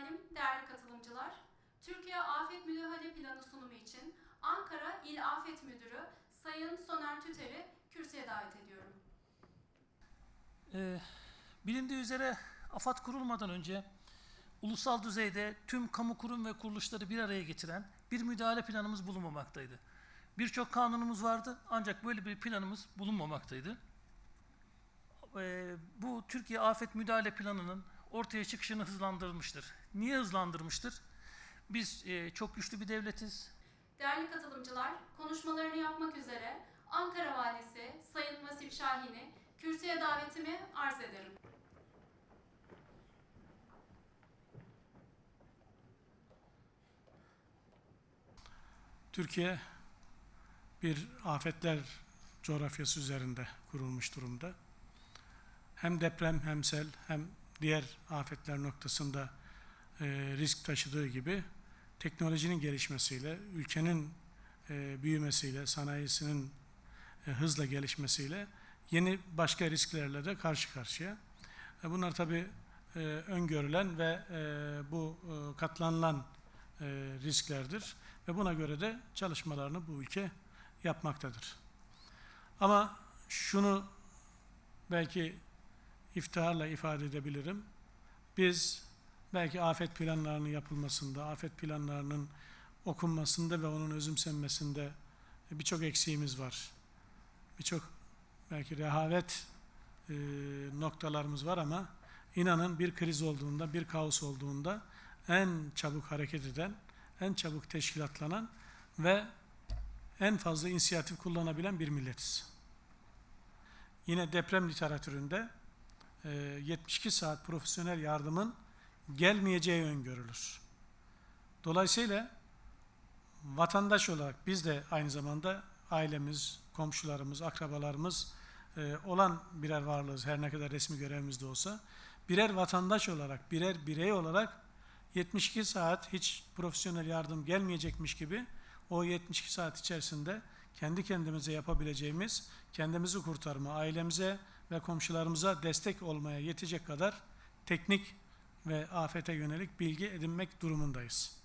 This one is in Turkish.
valim, değerli katılımcılar, Türkiye Afet Müdahale Planı sunumu için Ankara İl Afet Müdürü Sayın Soner Tüter'i kürsüye davet ediyorum. Ee, bilindiği üzere AFAD kurulmadan önce ulusal düzeyde tüm kamu kurum ve kuruluşları bir araya getiren bir müdahale planımız bulunmamaktaydı. Birçok kanunumuz vardı ancak böyle bir planımız bulunmamaktaydı. Ee, bu Türkiye Afet Müdahale Planı'nın ortaya çıkışını hızlandırmıştır. Niye hızlandırmıştır? Biz e, çok güçlü bir devletiz. Değerli katılımcılar, konuşmalarını yapmak üzere Ankara Valisi Sayın Vasip Şahin'i kürsüye davetimi arz ederim. Türkiye bir afetler coğrafyası üzerinde kurulmuş durumda. Hem deprem hem sel hem diğer afetler noktasında e, risk taşıdığı gibi teknolojinin gelişmesiyle, ülkenin e, büyümesiyle, sanayisinin e, hızla gelişmesiyle yeni başka risklerle de karşı karşıya. E, bunlar tabii e, öngörülen ve e, bu e, katlanılan e, risklerdir ve buna göre de çalışmalarını bu ülke yapmaktadır. Ama şunu belki iftiharla ifade edebilirim. Biz belki afet planlarının yapılmasında, afet planlarının okunmasında ve onun özümsenmesinde birçok eksiğimiz var. Birçok belki rehavet e, noktalarımız var ama inanın bir kriz olduğunda, bir kaos olduğunda en çabuk hareket eden, en çabuk teşkilatlanan ve en fazla inisiyatif kullanabilen bir milletiz. Yine deprem literatüründe 72 saat profesyonel yardımın gelmeyeceği öngörülür. Dolayısıyla vatandaş olarak biz de aynı zamanda ailemiz, komşularımız, akrabalarımız e, olan birer varlığız her ne kadar resmi görevimiz de olsa. Birer vatandaş olarak, birer birey olarak 72 saat hiç profesyonel yardım gelmeyecekmiş gibi o 72 saat içerisinde kendi kendimize yapabileceğimiz, kendimizi kurtarma, ailemize ve komşularımıza destek olmaya yetecek kadar teknik ve afete yönelik bilgi edinmek durumundayız.